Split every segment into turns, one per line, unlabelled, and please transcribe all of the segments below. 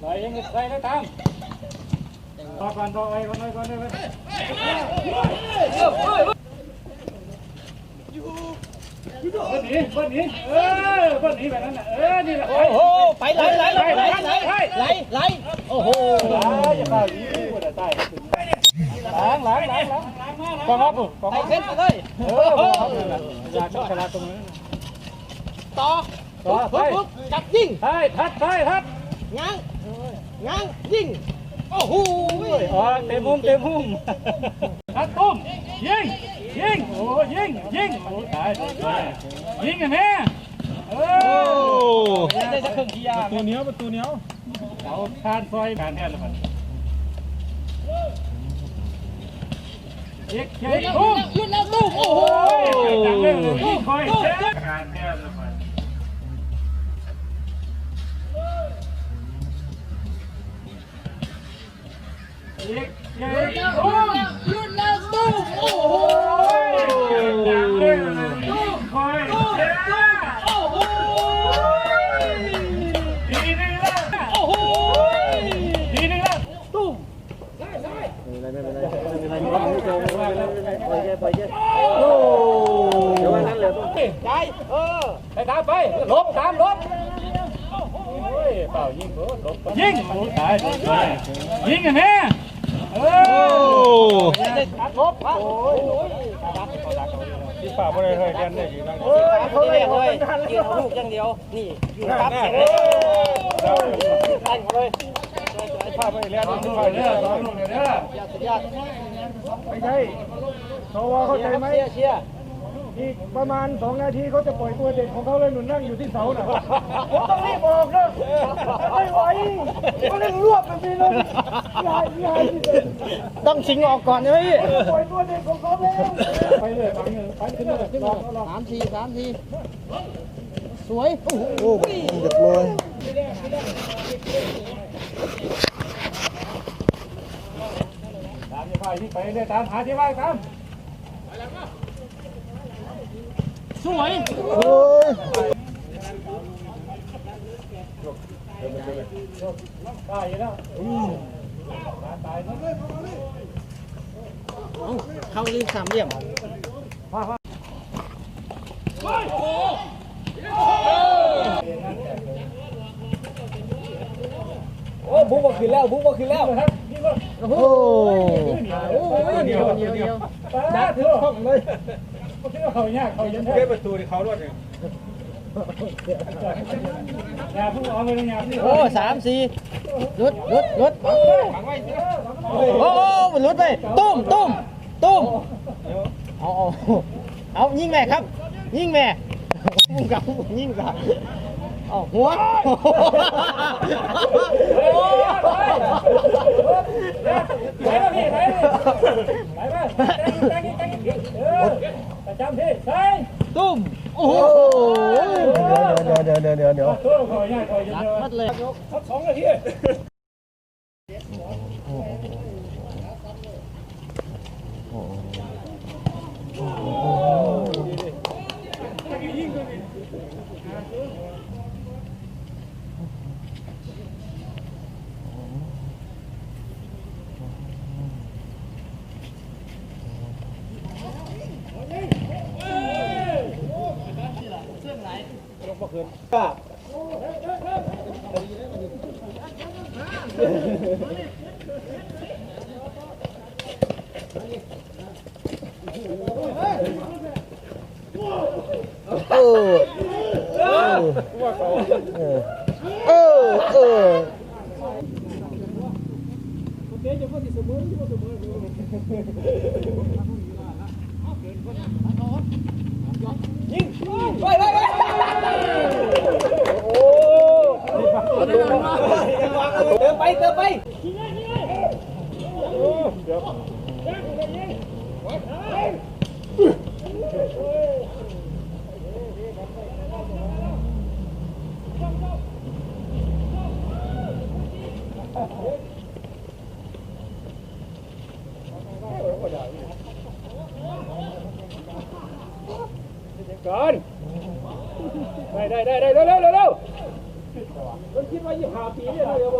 ไหลยังไหลได้ตามรอก่อนรอไว้ก่อนไว้ก่อนไว้ก่อนเบิ้ลหนีเบิ้ลหนีเออเบิ้ลหนีแบบนั้นน่ะเออนี่แหละ
โอ้โหไปไหลไหลไหลไหลไหลไหลไหลโอ้โห
อย่าเข้าอีกคนละใต้ล้างล้างล้างล้างกองรับปุ๊บกอง
ไป
รับ
เส้นไปเลย
เอออย่าชอบขนาดตรงนั้น
ต่อ
ต่อไป
ปุ๊บจับยิง
ใช่ทัดใช่ทัด
ง้างง้างยิงโอ้โห
อ๋อเต็มมุมเต็มมุมทัดตุ้มยิงยิงโอ้ยิงยิงโอ้ตายยิงกันแม่เออ
ได้สักครึ่งทียา
ตัวเหนียวประตูเหนียวเอาคานซอยการแทนแล้วมันเย็กเย็กตุ้ม
หยุดแล้วตู้โอ้โห
โอ้ยจังเลยยิงคอยแทน การแทนแล้วมันเย็กเย็กตุ้ม
หยุดแล้วตู้โอ้โห
โอ้ยจังเลยตุ้มคอยแทน
โอ้โห
ทีนึงแล้ว
โอ้โห
ทีนึงแล้ว
ตุ้ม
โอ้เดี๋ยววันนั้นเหลือต้อง
ใจเออ
ไปตามไปลบตามลบโอ้ยเปล่ายิงลบยิงโอ้ตายยิงกันแม่ เออ
ได้ลบครับโอ้ย
ที่ป่าบ่ได้เคยเรียนได้กี่ครั้ง
เขาเรียกเลยยิงลูกอย่างเดียว นี่อยู่ครับเสร็จเลยตั้งเลย
ป่าบ่ได้เรียนต้องดูเด้อต้องดูเด้อ
สุดยอด
ไม่ใช่เขาว่าเข้าใจไหม
เชียร์เชียร์
อีกประมาณสองนาทีเขาจะปล่อยตัวเด็กของเขาเลยหนุนนั่งอยู่ที่เสาน่ะผมต้องรีบออกนะไม่ไหวก็เร่งรวบแบบนี้เลยยายยาย
ต้องชิงออกก่อนใช่ไหมพี่
ปล่อยตัวเด็กของเขาแล้วไปเลยไปเลยไปขึ้นเลยขึ้นเลย
สามทีสามทีสวย โอ้โห
ตามที่ไปที่ไปเนี่ยตามหาที่ว่าตาม
สวย
ตายอยู่แล้วตาย
เข้ารีบสามเหลี่ยม
โอ้บุกมาขึ้นแล้วบุกมาขึ้นแล้ว
ครับนี่ก็
โอ้โห
โอ้ย
เดียวเดียวเดียว
ดักเถอะเข้าเลย คิดว่าเขายากเขายันแท้ประตูที่เขาด้วยเนี่ยอย่าพิ่งเอาเลยย่าพิ่ง
โอ้สามสี่ลุดลุดลุดโอ้โอ้มันลุดไปตุ้มตุ้มตุ้มเอาเอาเอายิงแม่ครับ ยิงแม่มึงกับยิงกับเอาหัว
ไปแล้วพี่ไปไปไปตั้งตั้งตั้งเออป จำที่ใส่
ตุ้ม โอ้โห
เดี๋ยวเดี๋ยวเดี๋ยวเดี๋ยวเดี๋ยว
ตัวเขายากเขายัน
รัด
เยอะ
มัดเลย
ทับสองนาที
เติมไปเติมไป
เได้ได้ได้ bay cơ bay Còn. Đây đây đây đây đâu đâu đâu đâu. มันคิดว่ายี่ห้าปีเนี่ยเร็ว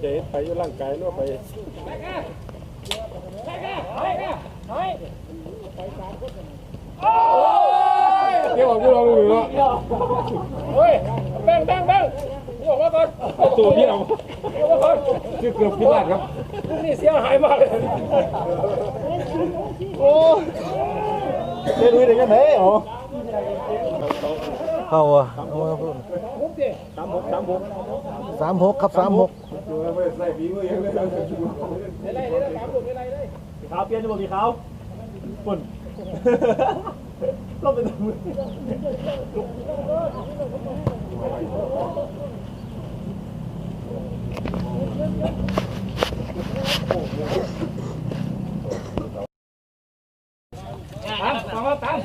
เจ๊ไปอยู่ร่างกายรั่วไปเดี๋ยวผมจะลองดูเนาะ
เฮ้ยแบ่งแบ่งแบ่งนี่ออกมาก่อน
ตัวพี่เอา
ออกมาก่อน
ชื่อเกือบพิราบครับ
พวกนี้เสียหายมากเลย
เจ๊ดูได้ยังไงอ๋อ
เข้าอะ
สามหกสามหก
สามหกครับสามหก
ดูไม่ใส่ฝีมือยังเลย
ขาวเปลี่ยนจะบอกสีขาวปุ่นต้องเป็นมือ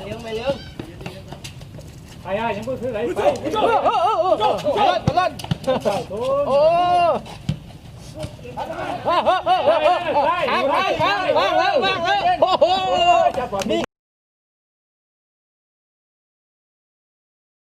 ไปอะยไปเงพูดถึงไหนไป
โอ้ไปไปไปไปไปไปโอ้โห